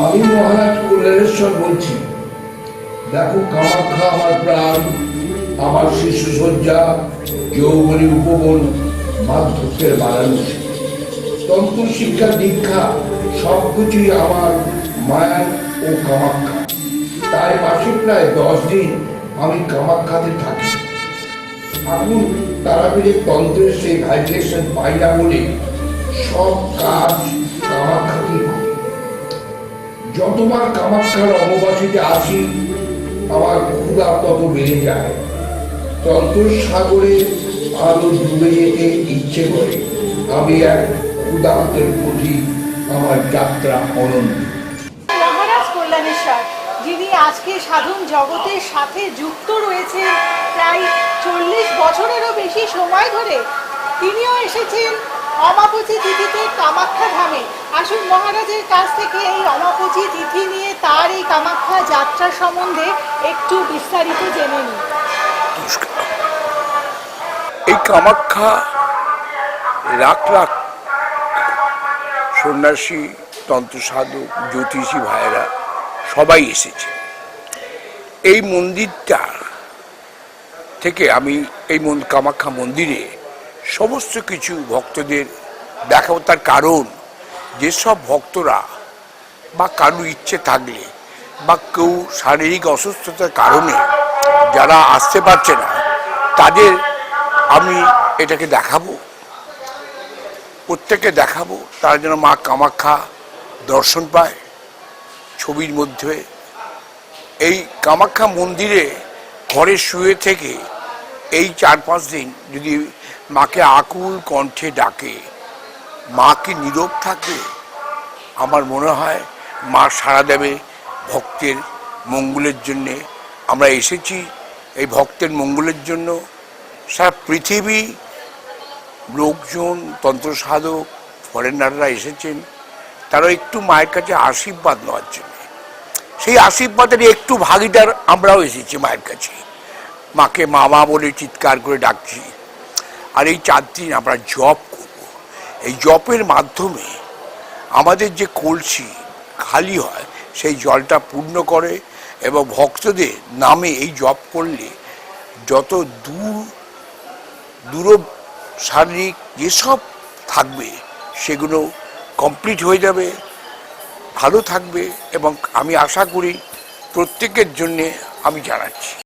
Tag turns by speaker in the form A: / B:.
A: আমি মহারাজ কল্যাণেশ্বর বলছি। দেখো কামাখ্যা আমার প্রাণ, আমার শিশু সজ্জা যৌবনী উপবন মাধ্যমের বানানো তন্ত্র শিক্ষা, দীক্ষা, সবকিছুই আমার মায়ার ও কামাখ্যা। তাই মাসে প্রায় দশ দিন আমি কামাখ্যাতে থাকি। এখন তারাপীঠের তন্ত্রের সেই ভাইব্রেশন পাই না বলে সব কাজ যতবার কামাখ্যার অববাসীতে আসি, আমার ক্ষুধা তত বেড়ে যায়। তন্ত্র সাগরে আরও ডুবে যেতে ইচ্ছে করে। আমি এক ক্ষুধান্তের প্রতি আমার যাত্রা অনন্ত
B: যিনি আজকে সাধন জগতের সাথে যুক্ত রয়েছেন প্রায় চল্লিশ বছরেরও বেশি সময় ধরে তিনিও এসেছেন অমাপচি তিথিতে কামাখ্যা ধামে। আসুন মহারাজের কাছ থেকে এই অমাপচি তিথি নিয়ে তার এই কামাখ্যা যাত্রা সম্বন্ধে একটু বিস্তারিত জেনে নিই।
C: এই কামাখ্যা লাখ লাখ সন্ন্যাসী, তন্ত্র সাধক জ্যোতিষী ভাইয়েরা সবাই এসেছে। এই মন্দিরটা থেকে আমি এই কামাখ্যা মন্দিরে সমস্ত কিছু ভক্তদের দেখাবো। তার কারণ, যেসব ভক্তরা বা কারও ইচ্ছে থাকলে বা কেউ শারীরিক অসুস্থতার কারণে যারা আসতে পারছে না, তাদের আমি এটাকে দেখাবো। প্রত্যেকে দেখাবো, তারা যেন মা কামাখ্যা দর্শন পায় ছবির মধ্যে। এই কামাখ্যা মন্দিরে ঘরে শুয়ে থেকে এই চার পাঁচ দিন যদি মাকে আকুল কণ্ঠে ডাকে মা কি নীরব থাকবে আমার মনে হয় মা সারা দেবে ভক্তের মঙ্গলের জন্যে। আমরা এসেছি এই ভক্তের মঙ্গলের জন্য। সারা পৃথিবী লোকজন তন্ত্র সাধক ফরেনাররা এসেছেন। তারা একটু মায়ের কাছে আশীর্বাদ নেওয়ার জন্য। সেই আশীর্বাদের একটু ভাগিদার আমরাও এসেছি মায়ের কাছে। মাকে মামা বলে চিৎকার করে ডাকছি। আর এই চার দিন আমরা জপ করব। এই জপের মাধ্যমে আমাদের যে কলসি খালি হয়, সেই জলটা পূর্ণ করে এবং ভক্তদের নামে এই জপ করলে যত দূর দূর শারীরিক যেসব থাকবে, সেগুলো কমপ্লিট হয়ে যাবে, ভালো থাকবে এবং আমি আশা করি প্রত্যেকের জন্যে আমি জানাচ্ছি।